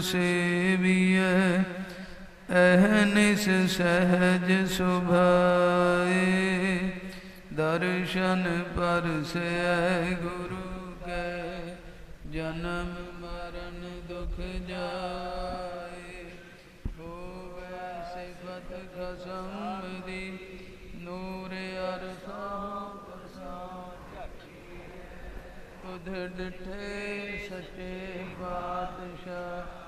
ਸੇਵੀਐ ਅਹਨਿਸ ਸਹਜ ਸੁਭਾਏ। ਦਰਸ਼ਨ ਪਰਸੈ ਗੁਰੂ ਕੈ, ਜਨਮ ਮਰਨ ਦੁਖ ਜਾਏ। ਹੋਵੇ ਸਿਫਤ ਖਸਮ ਦੀ, ਨੂਰ ਅਰਸੋਂ ਪ੍ਰਸਾਦ ਤੁਧ ਡਿਠੇ ਸੱਚੇ ਪਾਤਸ਼ਾਹ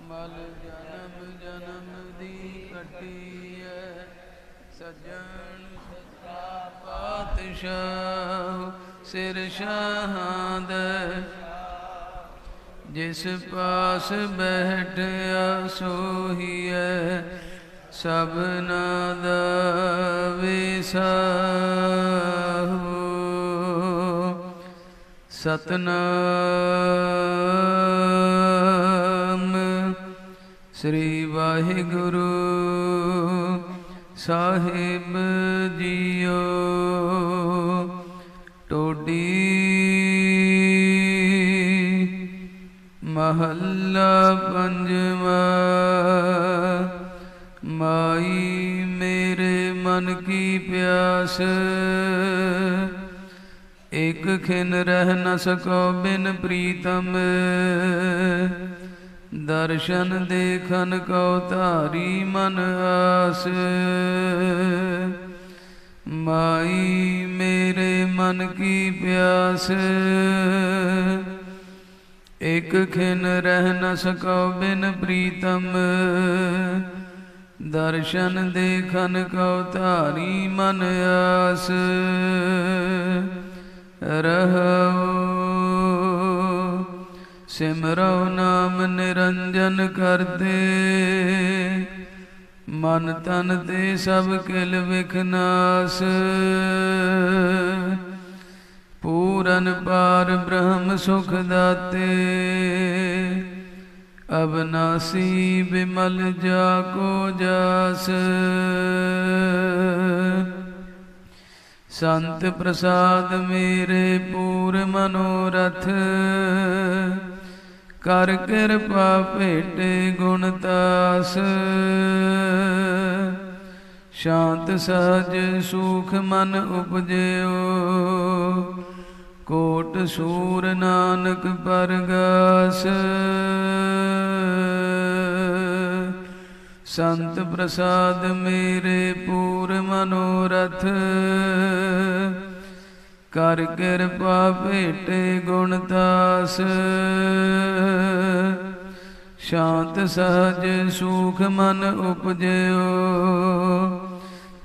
ਮਲ ਜਨਮ ਜਨਮ ਦੀ ਕਟੀਐ। ਸਜਣ ਸੱਚਾ ਪਾਤਸ਼ਾਹ, ਸਿਰ ਸ਼ਾਹਦ ਜਿਸ ਪਾਸ ਬੈਠਿਆ ਸੋਹੀਐ ਸਭਨਾ ਦਾ ਵਿਸਾਹੋ ਸਤਨਾਮ ਸ੍ਰੀ ਵਾਹਿਗੁਰੂ ਸਾਹਿਬ ਜੀਓ। ਟੋਡੀ ਮਹੱਲਾ ਪੰਜਵਾ। ਮਾਈ ਮੇਰੇ ਮਨ ਕੀ ਪਿਆਸ। ਇਕ ਖਿਨ ਰਹਿ ਨ ਸਕੋ ਬਿਨ ਪ੍ਰੀਤਮ। ਦਰਸ਼ਨ ਦੇਖਨ ਕੋ ਧਾਰੀ ਮਨ ਆਸ। ਮਾਈ ਮੇਰੇ ਮਨ ਕੀ ਪਿਆਸ। ਇਕ ਖਿਨ ਰਹਿ ਨ ਸਕੋ ਬਿਨ ਪ੍ਰੀਤਮ। ਦਰਸ਼ਨ ਦੇਖਨ ਕੋ ਧਾਰੀ ਮਨ ਆਸ। ਰਹੋ ਸਿਮਰੋ ਨਾਮ ਨਿਰੰਜਨ ਕਰਦੇ। ਮਨ ਤਨ ਤੇ ਸਭ ਕਿਲ ਵਿਖਨਾਸ ਪੂਰਨ ਪਾਰ ਬ੍ਰਹਮ ਸੁਖ ਦਾਤੇ। ਅਬਨਾਸੀ ਬਿਮਲ ਜਾ ਕੋ ਜਾਸ। ਸੰਤ ਪ੍ਰਸਾਦ ਮੇਰੇ ਪੂਰ ਮਨੋਰਥ। ਕਰ ਕਿਰਪਾ ਭੇਟੇ ਗੁਣ ਤਾਸ। ਸ਼ਾਂਤ ਸਹਜ ਸੁਖ ਮਨ ਉਪਜਿਓ। ਕੋਟ ਸੂਰ ਨਾਨਕ ਪਰਗਾਸ। ਸੰਤ ਪ੍ਰਸਾਦ ਮੇਰੇ ਪੂਰ ਮਨੋਰਥ। ਕਰ ਕਿਰਪਾ ਭੇਟੇ ਗੁਣ ਤਾਸ ਸ਼ਾਂਤ ਸਹਜ ਸੁਖ ਮਨ ਉਪਜਿਓ।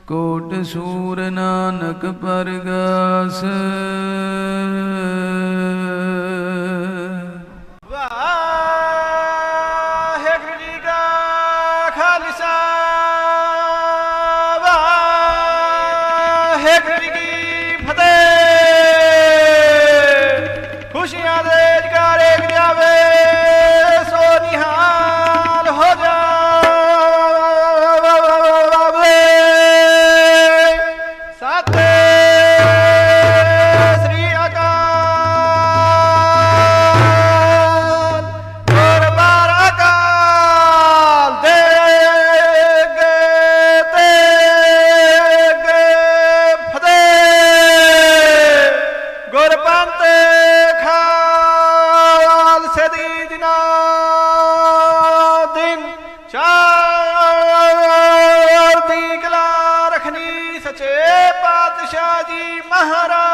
ਕੋਟ ਸੂਰ ਨਾਨਕ ਪਰਗਾਸ। ਜੀ ਮਹਾਰਾਜ